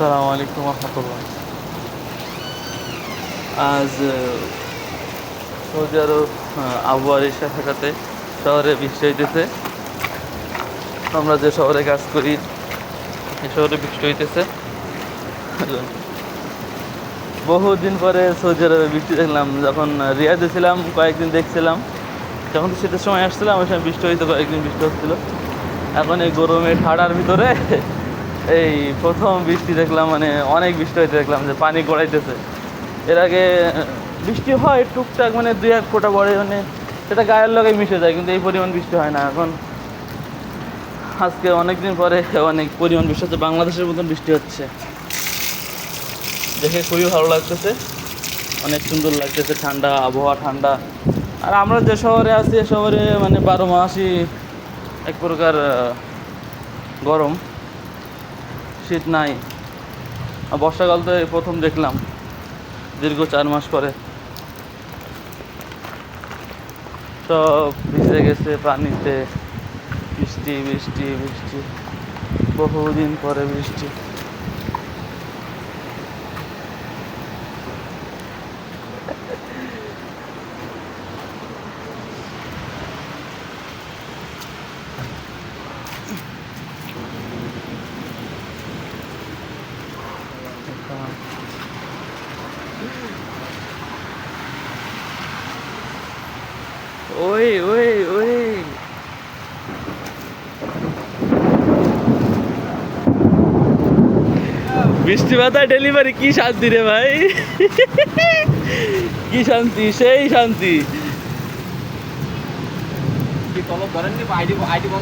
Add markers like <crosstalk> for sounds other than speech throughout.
আসসালামু আলাইকুম রহমতুল্লাহ। আজ সৌদি আরব আবহাওয়ার ইসা থাকাতে শহরে বৃষ্টি হইতেছে। আমরা যে শহরে কাজ করি, এ শহরে বৃষ্টি হইতেছে। বহুদিন পরে সৌদি আরবে বৃষ্টি দেখলাম, যখন রিয়াদে ছিলাম, কয়েকদিন দেখছিলাম। যখন শীতের সময় আসছিলাম, ওই সময় বৃষ্টি হইতো, কয়েকদিন বৃষ্টি হচ্ছিল। এখন এই গরমে, ঠাড়ার ভিতরে <laughs> এই প্রথম বৃষ্টি দেখলাম মানে অনেক বৃষ্টি হইতে দেখলাম যে পানি গড়াইতেছে। এর আগে বৃষ্টি হয় টুকটাক মানে দুই এক ফোঁটা পরে মানে সেটা গায়ের লগে মিশে যায়, কিন্তু এই পরিমাণ বৃষ্টি হয় না। এখন আজকে অনেক দিন পরে অনেক পরিমাণ বৃষ্টি হচ্ছে, বাংলাদেশের মতন বৃষ্টি হচ্ছে। দেখে খুবই ভালো লাগতেছে। অনেক সুন্দর লাগতেছে, ঠান্ডা, আবহাওয়া ঠান্ডা। আর আমরা যে শহরে আছি, এ শহরে মানে বারো মাসই এক প্রকার গরম। শীত নাই। বর্ষাকাল তো প্রথম দেখলাম, দীর্ঘ চার মাস পরে। সব ভিজে গেছে পানিতে, বৃষ্টি বৃষ্টি বৃষ্টি, বহুদিন পরে বৃষ্টি। ওই ওই ওই। বৃষ্টি পাতা ডেলিভারি কি শান্তি রে ভাই? কি শান্তি সেই শান্তি।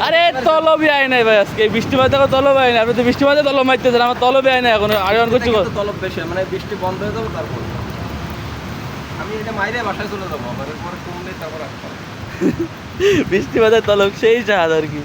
আরে তলবই আয় নাই ভাই আজকে বৃষ্টি পাতা তলব আয় না আপনি তো বৃষ্টি পাতা তলব মারতেছেন আমার তলবে আয় না এখন। আরে কিন্তু তলব বেশি মানে বৃষ্টি বন্ধ হয়ে যাবে তারপর আমি এটা বৃষ্টি বাজার তলক সেই চাঁদ আর কি।